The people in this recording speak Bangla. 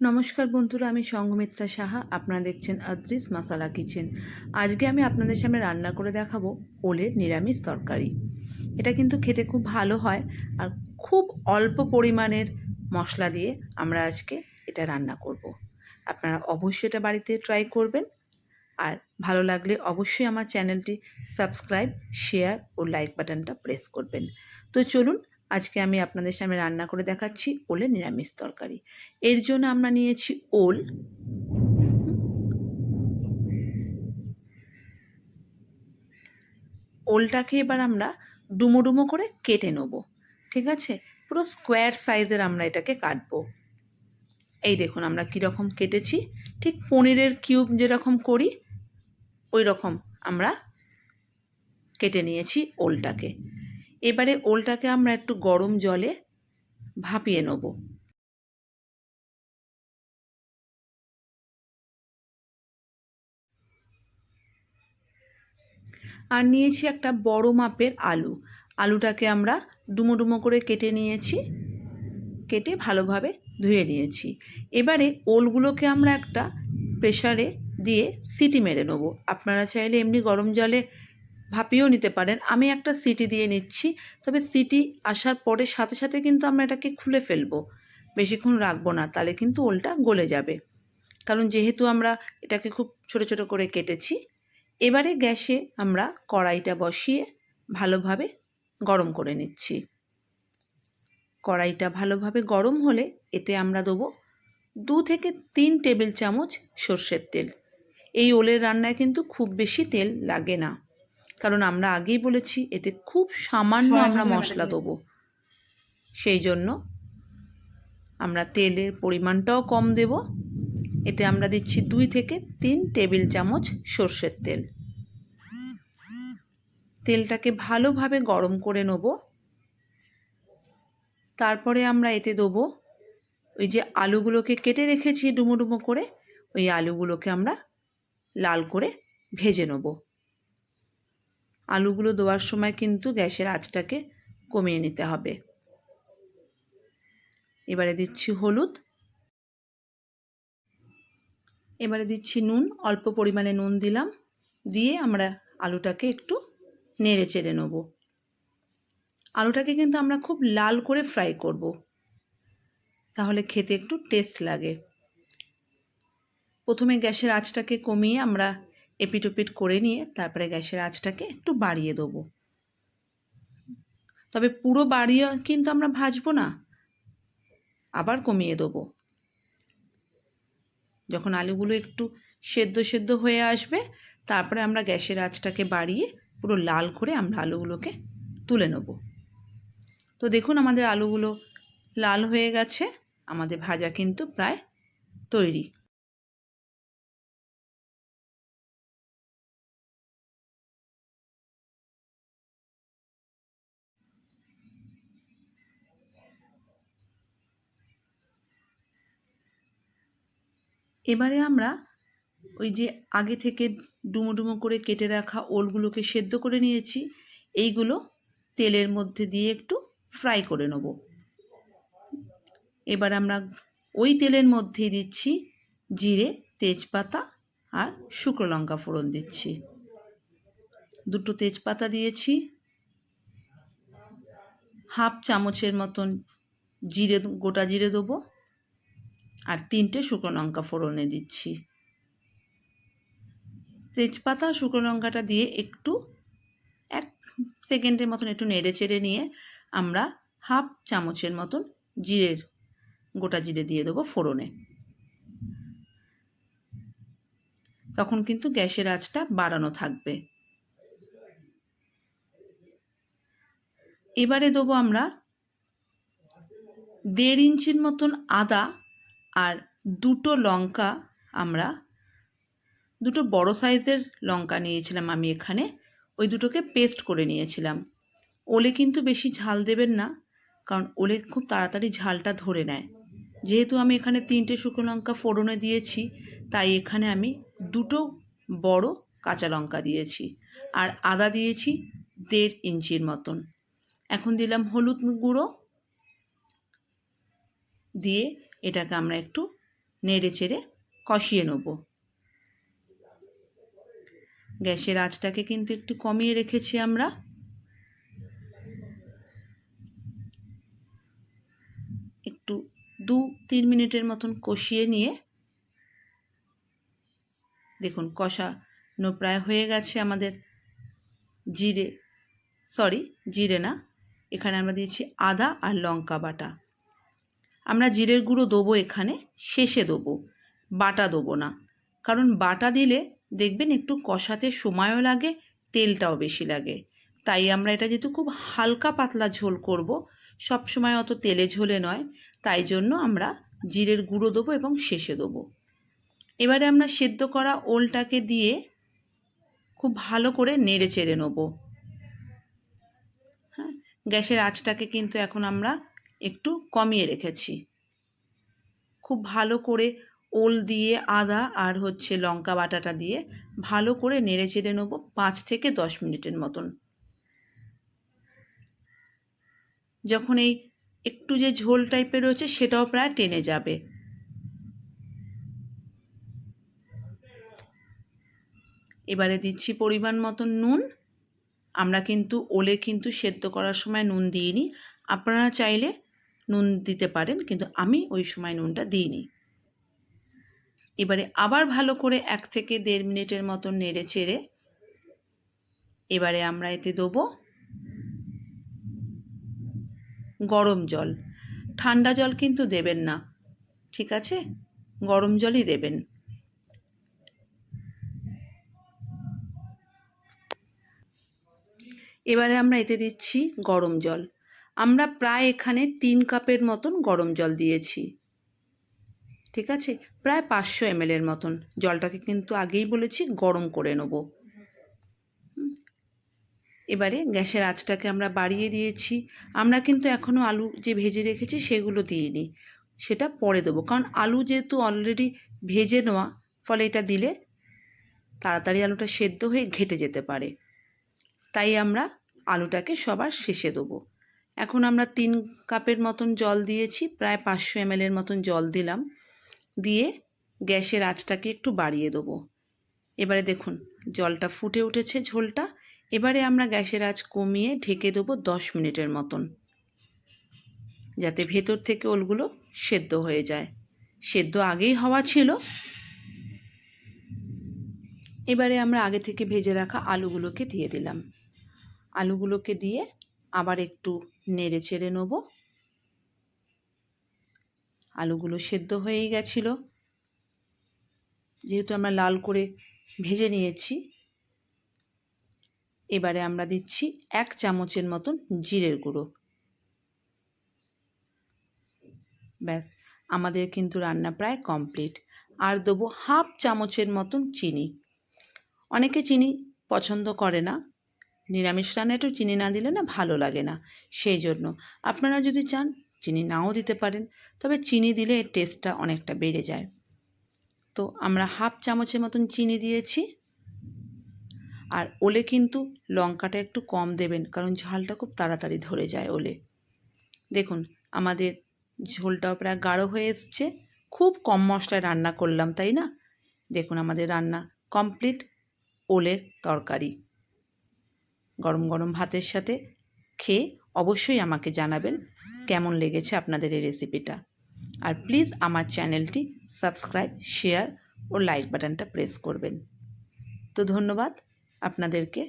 নমস্কার বন্ধুরা, আমি সঙ্গমিত্রা সাহা। আপনারা দেখছেন আদ্রিস মাসালা কিচেন। আজকে আমি আপনাদের সামনে রান্না করে দেখাবো ওলের নিরামিষ তরকারি। এটা কিন্তু খেতে খুব ভালো হয় আর খুব অল্প পরিমাণের মশলা দিয়ে আমরা আজকে এটা রান্না করব। আপনারা অবশ্যই এটা বাড়িতে ট্রাই করবেন। আর ভালো লাগলে অবশ্যই আমার চ্যানেলটি সাবস্ক্রাইব, শেয়ার ও লাইক বাটনটা প্রেস করবেন। তো চলুন আজকে আমি আপনাদের সামনে রান্না করে দেখাচ্ছি ওলের নিরামিষ তরকারি। এর জন্য আমরা নিয়েছি ওল। ওলটাকে এবার আমরা ডুমো ডুমো করে কেটে নেব, ঠিক আছে? পুরো স্কোয়ার সাইজের আমরা এটাকে কাটবো। এই দেখুন, আমরা কীরকম কেটেছি। ঠিক পনিরের কিউব যেরকম করি ওই রকম আমরা কেটে নিয়েছি ওলটাকে। এবারে ওলটাকে আমরা একটু গরম জলে ভাপিয়ে নেব। আর নিয়েছি একটা বড় মাপের আলু। আলুটাকে আমরা ডুমো ডুমো করে কেটে নিয়েছি, কেটে ভালোভাবে ধুয়ে নিয়েছি। এবারে ওলগুলোকে আমরা একটা প্রেশারে দিয়ে সিটি মেরে নেব। আপনারা চাইলে এমনি গরম জলে ভাপিয়েও নিতে পারেন। আমি একটা সিটি দিয়ে নিচ্ছি, তবে সিটি আসার পরে সাথে সাথে কিন্তু আমরা এটাকে খুলে ফেলব। বেশিক্ষণ রাখব না, তাহলে কিন্তু ওলটা গলে যাবে। কারণ যেহেতু আমরা এটাকে খুব ছোট ছোট করে কেটেছি, এবারে গ্যাসে আমরা কড়াইটা বসিয়ে ভালোভাবে গরম করে নিচ্ছি। কড়াইটা ভালোভাবে গরম হলে এতে আমরা দেবো দু থেকে তিন টেবিল চামচ সর্ষের তেল। এই ওলের রান্নায় কিন্তু খুব বেশি তেল লাগে না। কারণ আমরা আগেই বলেছি এতে খুব সামান্য আমরা মশলা দেবো। সেই জন্য আমরা তেলের পরিমাণটাও কম দেব। এতে আমরা দিচ্ছি দুই থেকে তিন টেবিল চামচ সর্ষের তেল। তেলটাকে ভালোভাবে গরম করে নেব। তারপরে আমরা এতে দেবো ওই যে আলুগুলোকে কেটে রেখেছি ডুমো ডুমো করে ওই আলুগুলোকে আমরা লাল করে ভেজে নেব। আলুগুলো দেওয়ার সময় কিন্তু গ্যাসের আঁচটাকে কমিয়ে নিতে হবে। এবারে দিচ্ছি হলুদ। এবারে দিচ্ছি নুন, অল্প পরিমাণে নুন দিলাম। দিয়ে আমরা আলুটাকে একটু নেড়ে চেড়ে নেব। আলুটাকে কিন্তু আমরা খুব লাল করে ফ্রাই করব। তাহলে খেতে একটু টেস্ট লাগে। প্রথমে গ্যাসের আঁচটাকে কমিয়ে আমরা এপিট ওপিট করে নিয়ে তারপরে গ্যাসের আঁচটাকে একটু বাড়িয়ে দেবো। তবে পুরো বাড়িয়ে কিন্তু আমরা ভাজবো না, আবার কমিয়ে দেবো। যখন আলুগুলো একটু সেদ্ধ সেদ্ধ হয়ে আসবে, তারপরে আমরা গ্যাসের আঁচটাকে বাড়িয়ে পুরো লাল করে আমরা আলুগুলোকে তুলে নেব। তো দেখুন আমাদের আলুগুলো লাল হয়ে গেছে, আমাদের ভাজা কিন্তু প্রায় তৈরি। এবারে আমরা ওই যে আগে থেকে ডুমো ডুমো করে কেটে রাখা ওলগুলোকে সেদ্ধ করে নিয়েছি। এইগুলো তেলের মধ্যে দিয়ে একটু ফ্রাই করে নেব। এবার আমরা ওই তেলের মধ্যেই দিচ্ছি জিরে, তেজপাতা আর শুকনো লঙ্কা ফোড়ন দিচ্ছি। দুটো তেজপাতা দিয়েছি। হাফ চামচের মতন জিরে, গোটা জিরে দেবো। তিনটে শুকনো লঙ্কা ফোড়নে দিচ্ছি। তেজপাতা, শুকনো লঙ্কাটা দিয়ে একটু, এক সেকেন্ডের মতন একটু নেড়ে চেড়ে নিয়ে আমরা হাফ চামচের মতন জিরের, গোটা জিরে দিয়ে দেবো ফোড়নে। তখন কিন্তু গ্যাসের আঁচটা বাড়ানো থাকবে। এবারে দেবো আমরা দেড় ইঞ্চির মতন আদা আর দুটো লঙ্কা আমরা, দুটো বড় সাইজের লঙ্কা নিয়েছিলাম আমি এখানে। ওই দুটোকে পেস্ট করে নিয়েছিলাম। ওলে কিন্তু বেশি ঝাল দেবেন না, কারণ ওলে খুব তাড়াতাড়ি ঝালটা ধরে নেয়। যেহেতু আমি এখানে তিনটে শুকনো লঙ্কা ফোড়নে দিয়েছি, তাই এখানে আমি দুটো বড় কাঁচা লঙ্কা দিয়েছি আর আদা দিয়েছি দেড় ইঞ্চির মতন। এখন দিলাম হলুদ গুঁড়ো দিয়ে এটাকে আমরা একটু নেড়ে চেড়ে কষিয়ে নেব। গ্যাসের আঁচটাকে কিন্তু একটু কমিয়ে রেখেছি আমরা। একটু দু তিন মিনিটের মতন কষিয়ে নিয়ে দেখুন কষানো প্রায় হয়ে গেছে আমাদের জিরে সরি জিরে না। এখানে আমরা দিয়েছি আদা আর লঙ্কা বাটা। আমরা জিরের গুঁড়ো দেবো এখানে, শেষে দেবো। বাটা দেবো না। কারণ বাটা দিলে দেখবেন একটু কষাতে সময়ও লাগে, তেলটাও বেশি লাগে। তাই আমরা এটা যেহেতু খুব হালকা পাতলা ঝোল করব, সব সময় অত তেলে ঝোলে নয়, তাই জন্য আমরা জিরের গুঁড়ো দেবো এবং শেষে দেবো। এবারে আমরা সেদ্ধ করা ওলটাকে দিয়ে খুব ভালো করে নেড়ে চেড়ে নেব। হ্যাঁ গ্যাসের আঁচটাকে কিন্তু এখন আমরা একটু কমিয়ে রেখেছি। খুব ভালো করে ওল দিয়ে আদা আর হচ্ছে লঙ্কা বাটাটা দিয়ে ভালো করে নেড়ে চেড়ে নেব পাঁচ থেকে দশ মিনিটের মতন। যখন এই একটু যে ঝোল টাইপের রয়েছে সেটাও প্রায় টেনে যাবে। এবারে দিচ্ছি পরিমাণ মতন নুন। আমরা কিন্তু ওলে কিন্তু সেদ্ধ করার সময় নুন দিইনি। আপনারা চাইলে নুন দিতে পারেন, কিন্তু আমি ওই সময় নুনটা দিইনি। এবারে আবার ভালো করে এক থেকে দেড় মিনিটের মতন নেড়ে চেড়ে এবারে আমরা এতে দেবো গরম জল। ঠান্ডা জল কিন্তু দেবেন না, ঠিক আছে? গরম জলই দেবেন। এবারে আমরা এতে দিচ্ছি গরম জল। আমরা প্রায় এখানে তিন কাপের মতন গরম জল দিয়েছি। ঠিক আছে? প্রায় পাঁচশো এমএলের মতন। জলটাকে কিন্তু আগেই বলেছি গরম করে নেব। এবারে গ্যাসের আঁচটাকে আমরা বাড়িয়ে দিয়েছি। আমরা কিন্তু এখনও আলু যে ভেজে রেখেছি সেগুলো দিইনি। সেটা পরে দেবো। কারণ আলু যেহেতু অলরেডি ভেজে নেওয়া, ফলে এটা দিলে তাড়াতাড়ি আলুটা সেদ্ধ হয়ে ঘেটে যেতে পারে। তাই আমরা আলুটাকে সবার শেষে দেবো। এখন আমরা তিন কাপের মতন জল দিয়েছি, প্রায় পাঁচশো এম এমএলের মতন জল দিলাম। দিয়ে গ্যাসের আঁচটাকে একটু বাড়িয়ে দেবো। এবারে দেখুন, জলটা ফুটে উঠেছে ঝোলটা। এবারে আমরা গ্যাসের আঁচ কমিয়ে ঢেকে দেবো দশ মিনিটের মতন। যাতে ভেতর থেকে ওলগুলো সেদ্ধ হয়ে যায়। সেদ্ধ আগেই হওয়া ছিল। এবারে আমরা আগে থেকে ভেজে রাখা আলুগুলোকে দিয়ে দিলাম। আলুগুলোকে দিয়ে আবার একটু নেড়ে চেড়ে নেব। আলুগুলো সেদ্ধ হয়েই গেছিল। যেহেতু আমরা লাল করে ভেজে নিয়েছি, এবারে আমরা দিচ্ছি এক চামচের মতন জিরের গুঁড়ো। ব্যাস, আমাদের কিন্তু রান্না প্রায় কমপ্লিট। আর দেবো হাফ চামচের মতন চিনি। অনেকে চিনি পছন্দ করে না। নিরামিষ রান্নাটাও চিনি না দিলে না ভালো লাগে না। সেই জন্য আপনারা যদি চান, চিনি নাও দিতে পারেন, তবে চিনি দিলে এর টেস্টটা অনেকটা বেড়ে যায়। তো আমরা হাফ চামচের মতন চিনি দিয়েছি। আর ওলে কিন্তু লঙ্কাটা একটু কম দেবেন, কারণ ঝালটা খুব তাড়াতাড়ি ধরে যায় ওলে। দেখুন, আমাদের ঝোলটাও প্রায় গাঢ় হয়ে এসছে। খুব কম মশলায় রান্না করলাম, তাই না? দেখুন, আমাদের রান্না কমপ্লিট ওলের তরকারি। গরম গরম ভাতের সাথে খেয়ে অবশ্যই আমাকে জানাবেন কেমন লেগেছে আপনাদের এই রেসিপিটা আর প্লিজ আমার চ্যানেলটি সাবস্ক্রাইব শেয়ার ও লাইক বাটনটা প্রেস করবেন। তো ধন্যবাদ, আপনাদেরকে